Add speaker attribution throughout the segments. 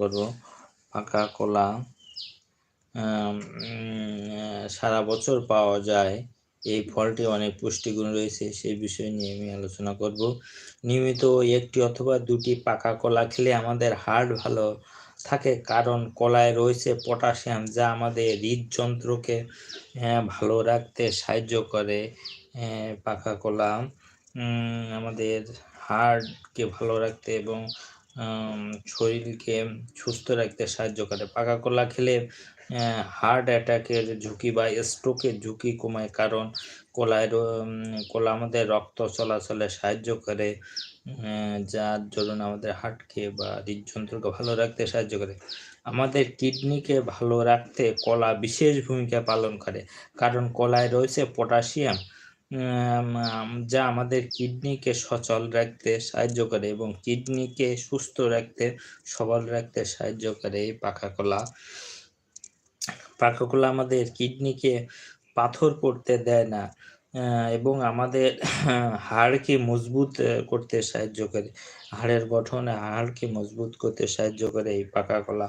Speaker 1: করব। পাকা কলা সারা বছর পাওয়া যায়। এই ফলটি অনেক পুষ্টিগুণ রয়েছে সেই বিষয় নিয়ে আমি আলোচনা করব। নিয়মিত একটি অথবা দুটি পাকা কলা খেলে আমাদের হার্ট ভালো থাকে কারণ কলায় রয়েছে পটাশিয়াম যা আমাদের হৃদযন্ত্রকে আহ, ভালো রাখতে সাহায্য করে। পাকা কলা আমাদের হার্টকে ভালো রাখতে এবং শরীরকে সুস্থ রাখতে সাহায্য করে। পাকা কলা খেলে হার্ট অ্যাটাকের ঝুঁকি বা স্ট্রোকের ঝুঁকি কমায় কারণ কলায় কলা আমাদের রক্ত চলাচলে সাহায্য করে যার জন্য আমাদের হার্টকে বা হৃদযন্ত্রকে ভালো রাখতে সাহায্য করে। আমাদের কিডনিকে ভালো রাখতে কলা বিশেষ ভূমিকা পালন করে, কারণ কলায় রয়েছে পটাশিয়াম যা আমাদের কিডনিকে সচল রাখতে সাহায্য করে এবং কিডনিকে সুস্থ রাখতে সবল রাখতে সাহায্য করে এই পাকা কলা পাকা কলা আমাদের কিডনিকে পাথর করতে দেয় না এবং আমাদের হাড়কে মজবুত করতে সাহায্য করে, হাড়ের গঠনে হাড়কে মজবুত করতে সাহায্য করে এই পাকা কলা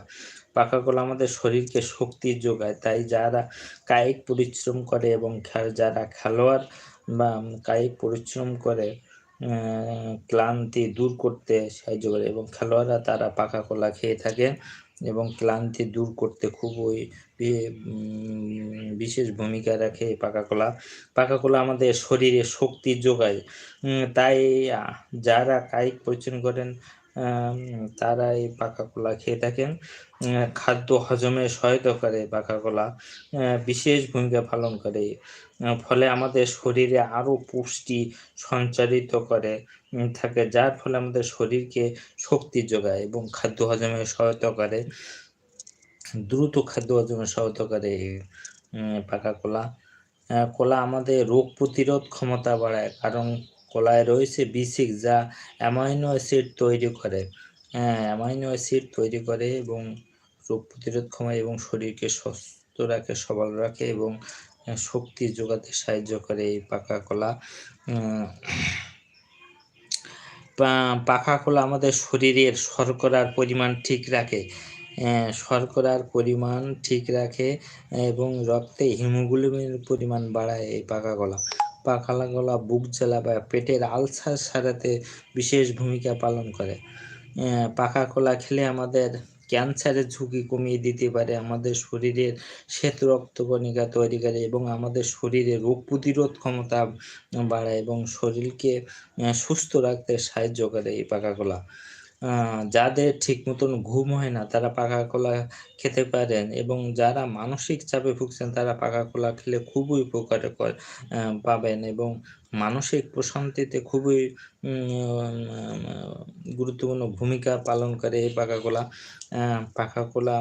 Speaker 1: পাকা কলা আমাদের শরীরকে শক্তি যোগায়, তাই যারা কায়িক পরিশ্রম করে এবং যারা খেলোয়াড় বা কায়িক পরিশ্রম করে ক্লান্তি দূর করতে সাহায্য করে এবং খেলোয়াড়রা তারা পাকা কলা খেয়ে থাকে এবং ক্লান্তি দূর করতে খুবই বিশেষ ভূমিকা রাখে পাকা কলা। পাকা কলা আমাদের শরীরে শক্তি যোগায়। তাই যারা কায়িক পরিশ্রম করেন তারা এই পাকা কলা খেয়ে থাকেন। খাদ্য হজমে সহায়তা করে পাকা কলা বিশেষ ভূমিকা পালন করে। ফলে আমাদের শরীরে আরও পুষ্টি সঞ্চারিত করে থাকে যার ফলে আমাদের শরীরকে শক্তি যোগায় এবং খাদ্য হজমে সহায়তা করে। দ্রুত খাদ্য হজমে সহায়তা করে পাকা কলা কলা আমাদের রোগ প্রতিরোধ ক্ষমতা বাড়ায় কারণ কলায় রয়েছে বিসিক যা অ্যামাইনো অ্যাসিড তৈরি করে। হ্যাঁ অ্যামাইনো অ্যাসিড তৈরি করে এবং রোগ প্রতিরোধ ক্ষমতা এবং শরীরকে সুস্থ রাখে, সবল রাখে এবং শক্তি যোগাতে সাহায্য করে এই পাকা কলা। পাকা কলা আমাদের শরীরের শর্করার পরিমাণ ঠিক রাখে। শর্করার পরিমাণ ঠিক রাখে এবং রক্তে হিমোগ্লোবিনের পরিমাণ বাড়ায় এই পাকা কলা। পাকা কলা বুক জ্বালা বা পেটের আলসার সারাতে বিশেষ ভূমিকা পালন করে। পাকা কলা খেলে আমাদের ক্যান্সারের ঝুঁকি কমিয়ে দিতে পারে, আমাদের শরীরের শ্বেত রক্তকণিকা তৈরি করে এবং আমাদের শরীরে রোগ প্রতিরোধ ক্ষমতা বাড়ায় এবং শরীরকে সুস্থ রাখতে সাহায্য করে এই পাকা কলা। যাদের ঠিক মতন ঘুম হয় না, তারা পাকা কলা খেতে পারেন এবং যারা মানসিক চাপে ভুগছেন, তারা পাকা কলা খেলে খুবই উপকার করে পাবেন এবং মানসিক প্রশান্তিতে খুবই গুরুত্বপূর্ণ ভূমিকা পালন করে এই পাকা কলা। পাকা কলা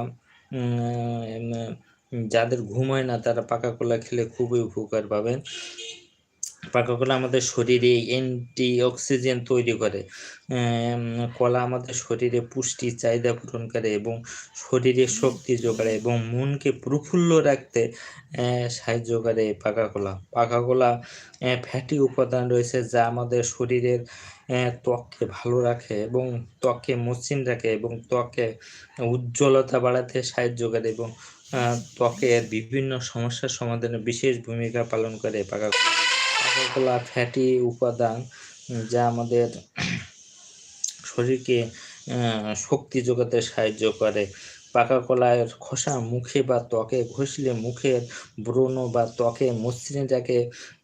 Speaker 1: যাদের ঘুম হয় না, তারা পাকা কলা খেলে খুবই উপকার পাবেন। পাকা কলা আমাদের শরীরে অ্যান্টি অক্সিজেন তৈরি করে। কলা আমাদের শরীরে পুষ্টি, চাহিদা পূরণ করে এবং শরীরে শক্তি যোগায় এবং মনকে প্রফুল্ল রাখতে সাহায্য করে পাকা কলা পাকা কলা ফ্যাটি উপাদান রয়েছে যা আমাদের শরীরের ত্বককে ভালো রাখে এবং ত্বককে মসৃণ রাখে এবং ত্বকে উজ্জ্বলতা বাড়াতে সাহায্য করে এবং ত্বকের বিভিন্ন সমস্যার সমাধানে বিশেষ ভূমিকা পালন করে পাকা কলা কলা ফ্যাটি উপাদান যা আমাদের শরীরকে শক্তি যোগাতে সাহায্য করে। পাকা কলায়ের খোসা মুখে বা ত্বকে ঘষলে মুখের ব্রণ বা ত্বকে মসৃণ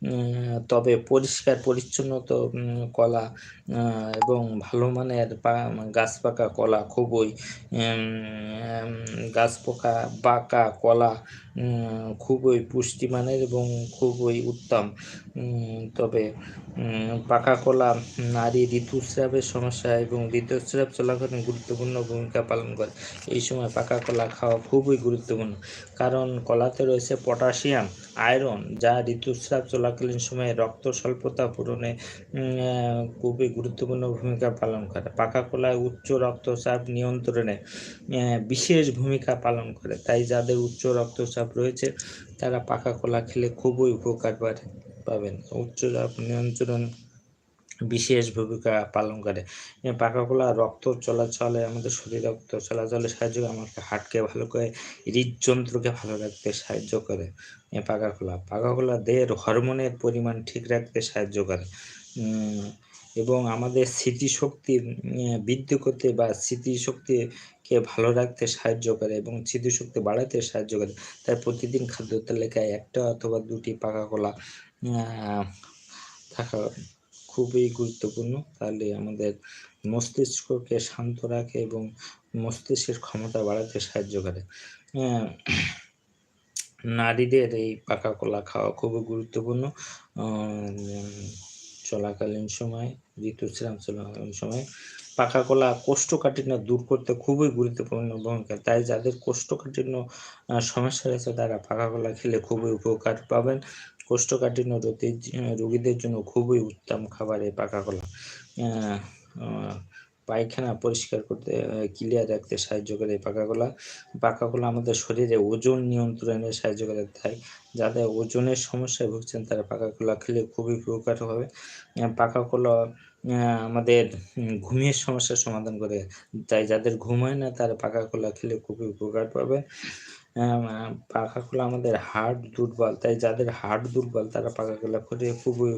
Speaker 1: উম, তবে পরিষ্কার পরিচ্ছন্নত কলা এবং ভালো মানের গাছ পাকা কলা খুবই গাছ পোকা পাকা কলা খুবই পুষ্টিমানের এবং খুবই উত্তম। তবে পাকা কলা নারী ঋতুস্রাবের সমস্যা এবং ঋতুস্রাব চলাকালীন গুরুত্বপূর্ণ ভূমিকা পালন করে। এই সময় পাকা কলা খাওয়া খুবই গুরুত্বপূর্ণ। কারণ কলাতে রয়েছে পটাশিয়াম, আয়রন, যা ঋতুস্রাব চলাকালীন সময়ে রক্ত স্বল্পতা পূরণে খুবই গুরুত্বপূর্ণ ভূমিকা পালন করে। পাকা কলায় উচ্চ রক্তচাপ নিয়ন্ত্রণে বিশেষ ভূমিকা পালন করে। তাই যাদের উচ্চ রক্তচাপ রয়েছে, তারা পাকা কলা খেলে খুবই উপকার পাবেন। উচ্চ চাপ নিয়ন্ত্রণ বিশেষ ভূমিকা পালন করে। পাকা কলা রক্ত চলাচলে, আমাদের শরীর রক্ত চলাচলে সাহায্য করে, আমাকে হার্টকে ভালো করে, হৃদযন্ত্রকে ভালো রাখতে সাহায্য করে। পাকা কলা পাকা কলা দেহের হরমোনের পরিমাণ ঠিক রাখতে সাহায্য করে। এবং আমাদের স্মৃতিশক্তি বৃদ্ধি করতে বা স্মৃতিশক্তিকে ভালো রাখতে সাহায্য করে এবং স্মৃতিশক্তি বাড়াতে সাহায্য করে। তাই প্রতিদিন খাদ্য তালিকায় একটা অথবা দুটি পাকা কলা থাকা খুবই গুরুত্বপূর্ণ। তাহলে আমাদের মস্তিষ্ককে শান্ত রাখে এবং মস্তিষ্কের ক্ষমতা বাড়াতে সাহায্য করে। নারীদের এই পাকা কলা খাওয়া খুবই গুরুত্বপূর্ণ। চলাকালীন সময় ঋতুস্রাব চলাকালীন সময় পাকা কলা কোষ্ঠকাঠিন্য দূর করতে খুবই গুরুত্বপূর্ণ ভূমিকা। তাই যাদের কোষ্ঠকাঠিন্য সমস্যা রয়েছে, তারা পাকা কলা খেলে খুবই উপকার পাবেন। কোষ্ঠকাঠিন্য রোগীর রোগীদের জন্য খুবই উত্তম খাবার এই পাকা কলা পায়খানা পরিষ্কার করতে ক্লিয়ার রাখতে সাহায্য করে এই পাকা কলা পাকা কলা আমাদের শরীরে ওজন নিয়ন্ত্রণে সাহায্য করে তাই যাদের ওজনের সমস্যায় ভুগছেন তারা পাকা কলা খেলে খুবই উপকার হবে। পাকা কলা আমাদের ঘুমের সমস্যার সমাধান করে তাই যাদের ঘুম হয় না তারা পাকা কলা খেলে খুবই উপকার পাবে। আহ, পাকা কলা আমাদের হার্ট দুর্বল তাই যাদের হার্ট দুর্বল তারা কলা খেলে খুবই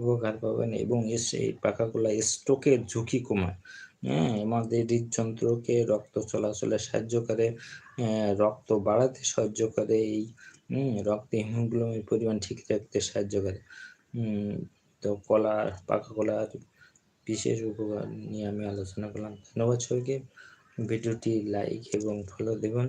Speaker 1: উপকার পাবেন এবং এই পাকা কলা স্ট্রোকের ঝুঁকি কমায়। হ্যাঁ আমাদের হৃদযন্ত্রকে রক্ত চলাচলে সাহায্য করে রক্ত বাড়াতে সাহায্য করে এই রক্তে হিমোগ্লোবিনের পরিমাণ ঠিক রাখতে সাহায্য করে। তো কলা পাকা কলার বিশেষ উপকার নিয়ে আমি আলোচনা করলাম। ধন্যবাদ সবাইকে। ভিডিওটি লাইক এবং ফলো দেবেন।